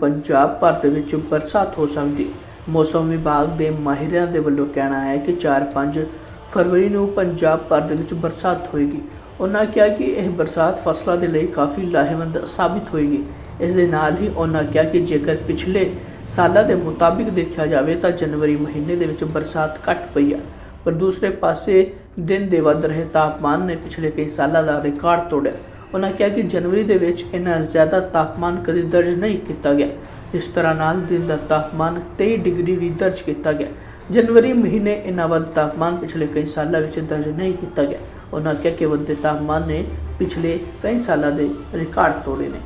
ਪੰਜਾਬ ਭਰ ਦੇ ਵਿੱਚ ਬਰਸਾਤ ਹੋ ਸਕਦੀ। ਮੌਸਮ ਵਿਭਾਗ ਦੇ ਮਾਹਿਰਾਂ ਦੇ ਵੱਲੋਂ ਕਹਿਣਾ ਹੈ ਕਿ 4-5 ਫਰਵਰੀ ਨੂੰ ਪੰਜਾਬ ਭਰ ਦੇ ਵਿੱਚ ਬਰਸਾਤ ਹੋਏਗੀ। ਉਹਨਾਂ ਕਿਹਾ ਕਿ ਇਹ ਬਰਸਾਤ ਫਸਲਾਂ ਦੇ ਲਈ ਕਾਫੀ ਲਾਹੇਵੰਦ ਸਾਬਿਤ ਹੋਏਗੀ। ਇਸ ਦੇ ਨਾਲ ਹੀ ਉਹਨਾਂ ਕਿਹਾ ਕਿ ਜੇਕਰ ਪਿਛਲੇ ਸਾਲਾਂ ਦੇ ਮੁਤਾਬਿਕ ਦੇਖਿਆ ਜਾਵੇ ਤਾਂ ਜਨਵਰੀ ਮਹੀਨੇ ਦੇ ਵਿੱਚ ਬਰਸਾਤ ਘੱਟ ਪਈ ਹੈ ਪਰ ਦੂਸਰੇ ਪਾਸੇ ਦਿਨ ਦੇ ਵੱਧ ਰਹੇ ਤਾਪਮਾਨ ਨੇ ਪਿਛਲੇ ਕਈ ਸਾਲਾਂ ਦਾ ਰਿਕਾਰਡ ਤੋੜਿਆ। ਉਹਨਾਂ ਕਿਹਾ ਕਿ ਜਨਵਰੀ ਦੇ ਵਿੱਚ ਇੰਨਾ ਜ਼ਿਆਦਾ ਤਾਪਮਾਨ ਕਦੇ ਦਰਜ ਨਹੀਂ ਕੀਤਾ ਗਿਆ। ਇਸ ਤਰ੍ਹਾਂ ਨਾਲ ਦਿਨ ਦਾ ਤਾਪਮਾਨ 23 ਡਿਗਰੀ ਵੀ ਦਰਜ ਕੀਤਾ ਗਿਆ। ਜਨਵਰੀ ਮਹੀਨੇ ਇੰਨਾ ਵੱਧ ਤਾਪਮਾਨ ਪਿਛਲੇ ਕਈ ਸਾਲਾਂ ਵਿੱਚ ਦਰਜ ਨਹੀਂ ਕੀਤਾ ਗਿਆ। ਉਹਨਾਂ ਕਿਹਾ ਕਿ ਵੱਧਦੇ ਤਾਪਮਾਨ ਨੇ ਪਿਛਲੇ ਕਈ ਸਾਲਾਂ ਦੇ ਰਿਕਾਰਡ ਤੋੜੇ ਨੇ।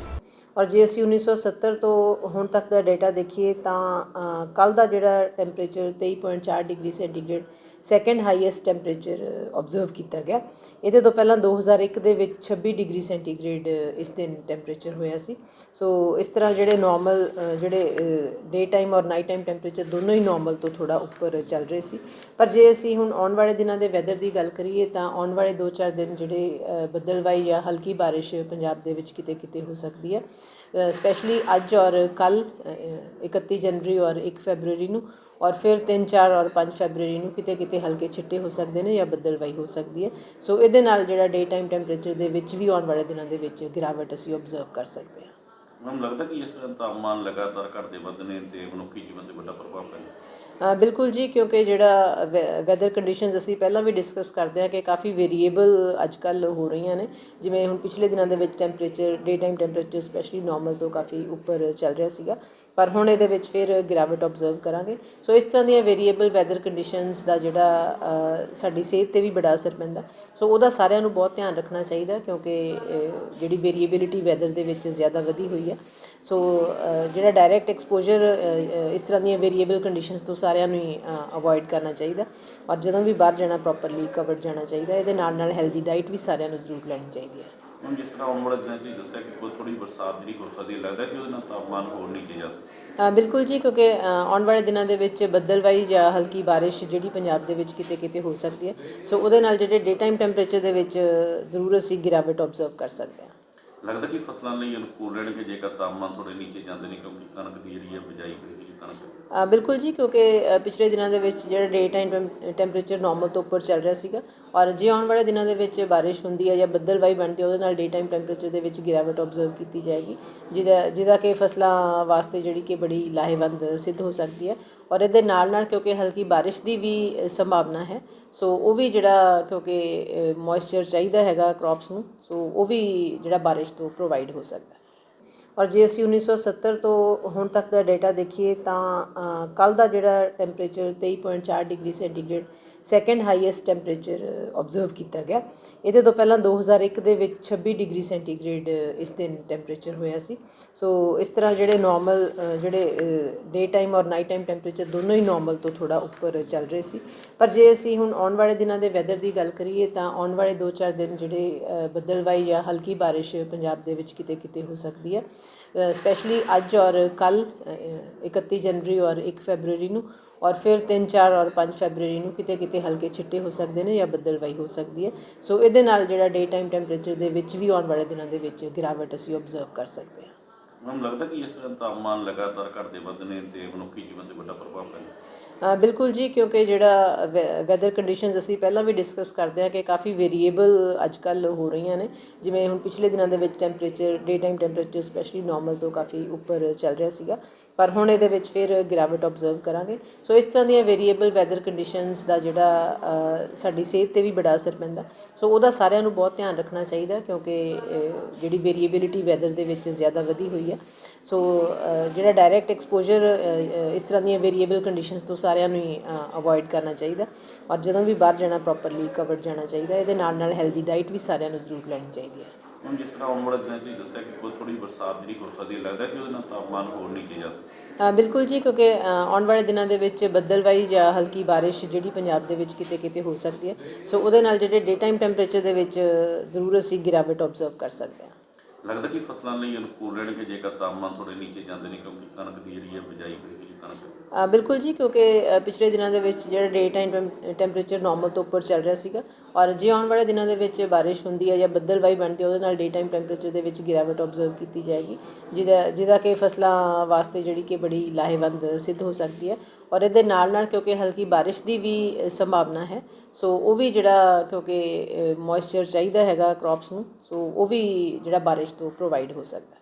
ਔਰ ਜੇ ਅਸੀਂ 1970 ਤੋਂ ਹੁਣ ਤੱਕ ਦਾ ਡਾਟਾ ਦੇਖੀਏ ਤਾਂ ਕੱਲ ਦਾ ਜਿਹੜਾ temperature 23.4 degree centigrade second highest temperature observe ਕੀਤਾ ਗਿਆ। ਇਹਦੇ ਤੋਂ ਪਹਿਲਾਂ 2001 ਦੇ ਵਿੱਚ 26 ਡਿਗਰੀ ਸੈਂਟੀਗ੍ਰੇਡ ਇਸ ਦਿਨ ਟੈਂਪਰੇਚਰ ਹੋਇਆ ਸੀ। ਸੋ ਇਸ ਤਰ੍ਹਾਂ ਜਿਹੜੇ ਨਾਰਮਲ ਜਿਹੜੇ ਡੇ ਟਾਈਮ ਔਰ ਨਾਈਟ ਟਾਈਮ ਟੈਂਪਰੇਚਰ ਦੋਨੋਂ ਹੀ ਨਾਰਮਲ ਤੋਂ ਥੋੜਾ ਉੱਪਰ ਚੱਲ ਰਹੇ ਸੀ। ਪਰ ਜੇ ਅਸੀਂ ਹੁਣ ਆਉਣ ਵਾਲੇ ਦਿਨਾਂ ਦੇ ਵੈਦਰ ਦੀ ਗੱਲ ਕਰੀਏ ਤਾਂ ਆਉਣ ਵਾਲੇ 2-4 ਦਿਨ ਜਿਹੜੇ ਅ, ਬੱਦਲਵਾਈ ਜਾਂ ਹਲਕੀ ਬਾਰਿਸ਼ ਪੰਜਾਬ ਦੇ ਵਿੱਚ ਕਿਤੇ ਕਿਤੇ ਹੋ ਸਕਦੀ ਹੈ। ਸਪੈਸ਼ਲੀ ਅੱਜ ਔਰ ਕੱਲ 31 ਜਨਵਰੀ ਔਰ 1 ਫੈਬਰੂਰੀ ਨੂੰ ਔਰ ਫਿਰ 3 4 ਔਰ 5 ਫੈਬਰੂਰੀ ਨੂੰ ਕਿਤੇ ਕਿਤੇ ਹਲਕੇ ਛਿੱਟੇ ਹੋ ਸਕਦੇ ਨੇ ਜਾਂ ਬੱਦਲਵਾਈ ਹੋ ਸਕਦੀ ਹੈ। ਸੋ ਇਹਦੇ ਨਾਲ ਜਿਹੜਾ ਡੇ ਟਾਈਮ ਟੈਂਪਰੇਚਰ ਦੇ ਵਿੱਚ ਵੀ ਆਉਣ ਵਾਲੇ ਦਿਨਾਂ ਦੇ ਵਿੱਚ ਗਿਰਾਵਟ ਅਸੀਂ ਆਬਜ਼ਰਵ ਕਰ ਸਕਦੇ ਹਾਂ। ਮੈਨੂੰ ਲੱਗਦਾ ਕਿ ਇਸ ਤਰ੍ਹਾਂ ਤਾਪਮਾਨ ਲਗਾਤਾਰ ਘਟਦੇ ਵੱਧਣੇ ਤੇ ਮਨੁੱਖੀ ਜੀਵਨ ਤੇ ਵੱਡਾ ਪ੍ਰਭਾਵ ਪੈਂਦਾ ਬਿਲਕੁਲ ਜੀ, ਕਿਉਂਕਿ ਜਿਹੜਾ ਵੈਦਰ ਕੰਡੀਸ਼ਨਸ ਅਸੀਂ ਪਹਿਲਾਂ ਵੀ ਡਿਸਕਸ ਕਰਦੇ ਹਾਂ ਕਿ ਕਾਫੀ ਵੇਰੀਏਬਲ ਅੱਜ ਕੱਲ ਹੋ ਰਹੀਆਂ ਨੇ। ਜਿਵੇਂ ਹੁਣ ਪਿਛਲੇ ਦਿਨਾਂ ਦੇ ਵਿੱਚ temperature day time temperature specially normal ਤੋਂ ਕਾਫੀ ਉੱਪਰ ਚੱਲ ਰਿਹਾ ਸੀਗਾ। ਪਰ ਹੁਣ ਇਹਦੇ ਵਿੱਚ ਫਿਰ ਗਿਰਾਵਟ ਆਬਜ਼ਰਵ ਕਰਾਂਗੇ। ਸੋ ਇਸ ਤਰ੍ਹਾਂ ਦੀਆਂ ਵੇਰੀਏਬਲ ਵੈਦਰ ਕੰਡੀਸ਼ਨਸ ਦਾ ਜਿਹੜਾ ਸਾਡੀ ਸਿਹਤ ਤੇ ਵੀ ਬੜਾ ਅਸਰ ਪੈਂਦਾ। ਸੋ ਉਹਦਾ ਸਾਰਿਆਂ ਨੂੰ ਬਹੁਤ ਧਿਆਨ ਰੱਖਣਾ ਚਾਹੀਦਾ ਕਿਉਂਕਿ ਜਿਹੜੀ ਵੇਰੀਏਬਿਲਿਟੀ ਵੈਦਰ ਦੇ ਵਿੱਚ ਜ਼ਿਆਦਾ ਵਧੀ ਹੋਈ ਹੈ। ਸੋ ਜਿਹੜਾ ਡਾਇਰੈਕਟ ਐਕਸਪੋਜ਼ਰ ਇਸ ਤਰ੍ਹਾਂ ਦੀਆਂ ਵੇਰੀਏਬਲ ਕੰਡੀਸ਼ਨਸ ਤੋਂ ਸਾਰਿਆਂ ਨੂੰ ਹੀ ਅਵੋਇਡ ਕਰਨਾ ਚਾਹੀਦਾ। ਔਰ ਜਦੋਂ ਵੀ ਬਾਹਰ ਜਾਣਾ ਪ੍ਰੋਪਰਲੀ ਕਵਰਡ ਜਾਣਾ ਚਾਹੀਦਾ ਇਹਦੇ ਨਾਲ ਨਾਲ ਹੈਲਦੀ ਡਾਈਟ ਵੀ ਸਾਰਿਆਂ ਨੂੰ ਜ਼ਰੂਰ ਲੈਣੀ ਚਾਹੀਦੀ ਹੈ। ਹੁਣ ਜਿਸ ਤਰ੍ਹਾਂ ਆਉਣ ਵਾਲੇ ਦਿਨਾਂ 'ਚ ਦੱਸਿਆ ਕਿ ਕੋਈ ਥੋੜੀ ਬਰਸਾਤ ਜਿਹੜੀ ਹੋ ਸਕਦੀ ਲੱਗਦਾ ਕਿ ਉਹਦੇ ਨਾਲ ਤਾਪਮਾਨ ਹੋਰ ਨੀਚੇ ਜਾ ਸਕਦਾ ਬਿਲਕੁਲ ਜੀ ਕਿਉਂਕਿ ਆਉਣ ਵਾਲੇ ਦਿਨਾਂ ਦੇ ਵਿੱਚ ਬੱਦਲਵਾਈ ਜਾਂ ਹਲਕੀ ਬਾਰਿਸ਼ ਜਿਹੜੀ ਪੰਜਾਬ ਦੇ ਵਿੱਚ ਕਿਤੇ ਕਿਤੇ ਹੋ ਸਕਦੀ ਹੈ। ਸੋ ਉਹਦੇ ਨਾਲ ਜਿਹੜੇ ਡੇ ਟਾਈਮ ਟੈਂਪਰੇਚਰ ਦੇ ਵਿੱਚ ਜ਼ਰੂਰ ਅਸੀਂ ਗਿਰਾਵਟ ਆਬਜ਼ਰਵ ਕਰ ਸਕਦੇ ਹਾਂ। ਲੱਗਦਾ ਕਿ ਫਸਲਾਂ ਲਈ ਅਨੁਕੂਲ ਰਹਿਣਗੇ, ਜੇਕਰ ਤਾਪਮਾਨ ਥੋੜੇ ਨੀਚੇ ਜਾਂਦੇ ਨੇ, ਕਿਉਂਕਿ ਕਣਕ ਦੀ ਜਿਹੜੀ ਹੈ ਬਿਜਾਈ ਹੋਈ ਬਿਲਕੁਲ ਜੀ, ਕਿਉਂਕਿ ਪਿਛਲੇ ਦਿਨਾਂ ਦੇ ਵਿੱਚ ਜਿਹੜਾ ਡੇ ਟਾਈਮ ਟੈਂਪਰੇਚਰ ਨਾਰਮਲ ਤੋਂ ਉੱਪਰ ਚੱਲ ਰਿਹਾ ਸੀਗਾ ਔਰ ਜੇ ਆਉਣ ਵਾਲੇ ਦਿਨਾਂ ਦੇ ਵਿੱਚ ਬਾਰਿਸ਼ ਹੁੰਦੀ ਹੈ ਜਾਂ ਬੱਦਲਵਾਈ ਬਣਦੀ ਹੈ, ਉਹਦੇ ਨਾਲ ਡੇ ਟਾਈਮ ਟੈਂਪਰੇਚਰ ਦੇ ਵਿੱਚ ਗਿਰਾਵਟ ਆਬਜ਼ਰਵ ਕੀਤੀ ਜਾਏਗੀ, ਜਿਹਦਾ ਜਿਹਦਾ ਕਿ ਫਸਲਾਂ ਵਾਸਤੇ ਜਿਹੜੀ ਕਿ ਬੜੀ ਲਾਹੇਵੰਦ ਸਿੱਧ ਹੋ ਸਕਦੀ ਹੈ ਔਰ ਇਹਦੇ ਨਾਲ ਨਾਲ ਕਿਉਂਕਿ ਹਲਕੀ ਬਾਰਿਸ਼ ਦੀ ਵੀ ਸੰਭਾਵਨਾ ਹੈ, ਸੋ ਉਹ ਵੀ ਜਿਹੜਾ ਕਿਉਂਕਿ ਮੋਇਸਚਰ ਚਾਹੀਦਾ ਹੈਗਾ ਕ੍ਰੌਪਸ ਨੂੰ, ਸੋ ਉਹ ਵੀ ਜਿਹੜਾ ਬਾਰਿਸ਼ ਤੋਂ ਪ੍ਰੋਵਾਈਡ ਹੋ ਸਕਦਾ ਔਰ ਜੇ ਅਸੀਂ 1970 ਤੋਂ ਹੁਣ ਤੱਕ ਦਾ ਡਾਟਾ ਦੇਖੀਏ ਤਾਂ ਕੱਲ ਦਾ ਜਿਹੜਾ temperature 23.4 degree centigrade second highest temperature observe ਕੀਤਾ ਗਿਆ। ਇਹਦੇ ਤੋਂ ਪਹਿਲਾਂ 2001 ਦੇ ਵਿੱਚ 26 ਡਿਗਰੀ ਸੈਂਟੀਗ੍ਰੇਡ ਇਸ ਦਿਨ ਟੈਂਪਰੇਚਰ ਹੋਇਆ ਸੀ। ਸੋ ਇਸ ਤਰ੍ਹਾਂ ਜਿਹੜੇ ਨਾਰਮਲ ਜਿਹੜੇ ਡੇ ਟਾਈਮ ਔਰ ਨਾਈਟ ਟਾਈਮ ਟੈਂਪਰੇਚਰ ਦੋਨੋਂ ਹੀ ਨਾਰਮਲ ਤੋਂ ਥੋੜਾ ਉੱਪਰ ਚੱਲ ਰਹੇ ਸੀ। ਪਰ ਜੇ ਅਸੀਂ ਹੁਣ ਆਉਣ ਵਾਲੇ ਦਿਨਾਂ ਦੇ ਵੈਦਰ ਦੀ ਗੱਲ ਕਰੀਏ ਤਾਂ ਆਉਣ ਵਾਲੇ 2-4 ਦਿਨ ਜਿਹੜੇ ਅ, ਬੱਦਲਵਾਈ ਜਾਂ ਹਲਕੀ ਬਾਰਿਸ਼ ਪੰਜਾਬ ਦੇ ਵਿੱਚ ਕਿਤੇ ਕਿਤੇ ਹੋ ਸਕਦੀ ਹੈ। ਸਪੈਸ਼ਲੀ ਅੱਜ ਔਰ ਕੱਲ 31 ਜਨਵਰੀ ਔਰ 1 ਫੈਬਰੂਰੀ ਨੂੰ ਔਰ ਫਿਰ 3 4 ਔਰ 5 ਫੈਬਰੂਰੀ ਨੂੰ ਕਿਤੇ ਕਿਤੇ ਹਲਕੇ ਛਿੱਟੇ ਹੋ ਸਕਦੇ ਨੇ ਜਾਂ ਬੱਦਲਵਾਈ ਹੋ ਸਕਦੀ ਹੈ। ਸੋ ਇਹਦੇ ਨਾਲ ਜਿਹੜਾ ਡੇ ਟਾਈਮ ਟੈਂਪਰੇਚਰ ਦੇ ਵਿੱਚ ਵੀ ਆਉਣ ਵਾਲੇ ਦਿਨਾਂ ਦੇ ਵਿੱਚ ਗਿਰਾਵਟ ਅਸੀਂ ਆਬਜ਼ਰਵ ਕਰ ਸਕਦੇ ਹਾਂ। ਮੈਨੂੰ ਲੱਗਦਾ ਕਿ ਇਸ ਤਰ੍ਹਾਂ ਤਾਪਮਾਨ ਲਗਾਤਾਰ ਘਟਦੇ ਵੱਧਣੇ ਤੇ ਮਨੁੱਖੀ ਜੀਵਨ ਤੇ ਵੱਡਾ ਪ੍ਰਭਾਵ ਪੈਂਦਾ ਬਿਲਕੁਲ ਜੀ, ਕਿਉਂਕਿ ਜਿਹੜਾ ਵੈਦਰ ਕੰਡੀਸ਼ਨਸ ਅਸੀਂ ਪਹਿਲਾਂ ਵੀ ਡਿਸਕਸ ਕਰਦੇ ਹਾਂ ਕਿ ਕਾਫੀ ਵੇਰੀਏਬਲ ਅੱਜ ਕੱਲ ਹੋ ਰਹੀਆਂ ਨੇ। ਜਿਵੇਂ ਹੁਣ ਪਿਛਲੇ ਦਿਨਾਂ ਦੇ ਵਿੱਚ temperature day time temperature specially normal ਤੋਂ ਕਾਫੀ ਉੱਪਰ ਚੱਲ ਰਿਹਾ ਸੀਗਾ। ਪਰ ਹੁਣ ਇਹਦੇ ਵਿੱਚ ਫਿਰ ਗਿਰਾਵਟ ਆਬਜ਼ਰਵ ਕਰਾਂਗੇ। ਸੋ ਇਸ ਤਰ੍ਹਾਂ ਦੀਆਂ ਵੇਰੀਏਬਲ ਵੈਦਰ ਕੰਡੀਸ਼ਨਸ ਦਾ ਜਿਹੜਾ ਸਾਡੀ ਸਿਹਤ ਤੇ ਵੀ ਬੜਾ ਅਸਰ ਪੈਂਦਾ। ਸੋ ਉਹਦਾ ਸਾਰਿਆਂ ਨੂੰ ਬਹੁਤ ਧਿਆਨ ਰੱਖਣਾ ਚਾਹੀਦਾ ਕਿਉਂਕਿ ਜਿਹੜੀ ਵੇਰੀਏਬਿਲਿਟੀ ਵੈਦਰ ਦੇ ਵਿੱਚ ਜ਼ਿਆਦਾ ਵਧੀ ਹੋਈ ਹੈ। ਸੋ ਜਿਹੜਾ ਡਾਇਰੈਕਟ ਐਕਸਪੋਜ਼ਰ ਇਸ ਤਰ੍ਹਾਂ ਦੀਆਂ ਵੇਰੀਏਬਲ ਕੰਡੀਸ਼ਨਸ ਤੋਂ ਸਾਰਿਆਂ ਨੂੰ ਹੀ ਅਵੋਇਡ ਕਰਨਾ ਚਾਹੀਦਾ। ਔਰ ਜਦੋਂ ਵੀ ਬਾਹਰ ਜਾਣਾ ਪ੍ਰੋਪਰਲੀ ਕਵਰਡ ਜਾਣਾ ਚਾਹੀਦਾ ਇਹਦੇ ਨਾਲ ਨਾਲ ਹੈਲਦੀ ਡਾਈਟ ਵੀ ਸਾਰਿਆਂ ਨੂੰ ਜ਼ਰੂਰ ਲੈਣੀ ਚਾਹੀਦੀ ਹੈ। ਹੁਣ ਜਿਸ ਤਰ੍ਹਾਂ ਦਿਨਾਂ 'ਚ ਤੁਸੀਂ ਦੱਸਿਆ ਕਿ ਕੋਈ ਥੋੜੀ ਬਰਸਾਤ ਜਿਹੜੀ ਹੋ ਸਕਦੀ ਲੱਗਦਾ ਕਿ ਉਹਦੇ ਨਾਲ ਤਾਪਮਾਨ ਹੋਰ ਨੀਚੇ ਜਾ ਸਕਦਾ ਬਿਲਕੁਲ ਜੀ ਕਿਉਂਕਿ ਆਉਣ ਵਾਲੇ ਦਿਨਾਂ ਦੇ ਵਿੱਚ ਬੱਦਲਵਾਈ ਜਾਂ ਹਲਕੀ ਬਾਰਿਸ਼ ਜਿਹੜੀ ਪੰਜਾਬ ਦੇ ਵਿੱਚ ਕਿਤੇ ਕਿਤੇ ਹੋ ਸਕਦੀ ਹੈ। ਸੋ ਉਹਦੇ ਨਾਲ ਜਿਹੜੇ ਡੇ ਟਾਈਮ ਟੈਂਪਰੇਚਰ ਦੇ ਵਿੱਚ ਜ਼ਰੂਰ ਅਸੀਂ ਗਿਰਾਵਟ ਆਬਜ਼ਰਵ ਕਰ ਸਕਦੇ ਹਾਂ। ਲੱਗਦਾ ਕਿ ਫਸਲਾਂ ਲਈ ਅਨੁਕੂਲ ਰਹਿਣਗੇ ਜੇਕਰ ਤਾਪਮਾਨ ਥੋੜੇ ਨੀਚੇ ਜਾਂਦੇ ਨੇ ਕਿਉਂਕਿ ਕਣਕ ਦੀ ਜਿਹੜੀ ਹੈ ਬਿਜਾਈ ਹੋਈ ਬਿਲਕੁਲ ਜੀ, ਕਿਉਂਕਿ ਪਿਛਲੇ ਦਿਨਾਂ ਦੇ ਵਿੱਚ ਜਿਹੜਾ ਡੇ ਟਾਈਮ ਟੈਂਪਰੇਚਰ ਨਾਰਮਲ ਤੋਂ ਉੱਪਰ ਚੱਲ ਰਿਹਾ ਸੀਗਾ ਔਰ ਜੇ ਆਉਣ ਵਾਲੇ ਦਿਨਾਂ ਦੇ ਵਿੱਚ ਬਾਰਿਸ਼ ਹੁੰਦੀ ਹੈ ਜਾਂ ਬੱਦਲਵਾਈ ਬਣਦੀ ਹੈ, ਉਹਦੇ ਨਾਲ ਡੇ ਟਾਈਮ ਟੈਂਪਰੇਚਰ ਦੇ ਵਿੱਚ ਗਿਰਾਵਟ ਆਬਜ਼ਰਵ ਕੀਤੀ ਜਾਏਗੀ, ਜਿਹਦਾ ਜਿਹਦਾ ਕਿ ਫਸਲਾਂ ਵਾਸਤੇ ਜਿਹੜੀ ਕਿ ਬੜੀ ਲਾਹੇਵੰਦ ਸਿੱਧ ਹੋ ਸਕਦੀ ਹੈ ਔਰ ਇਹਦੇ ਨਾਲ ਨਾਲ ਕਿਉਂਕਿ ਹਲਕੀ ਬਾਰਿਸ਼ ਦੀ ਵੀ ਸੰਭਾਵਨਾ ਹੈ, ਸੋ ਉਹ ਵੀ ਜਿਹੜਾ ਕਿਉਂਕਿ ਮੋਇਸਚਰ ਚਾਹੀਦਾ ਹੈਗਾ ਕ੍ਰੌਪਸ ਨੂੰ, ਸੋ ਉਹ ਵੀ ਜਿਹੜਾ ਬਾਰਿਸ਼ ਤੋਂ ਪ੍ਰੋਵਾਈਡ ਹੋ ਸਕਦਾ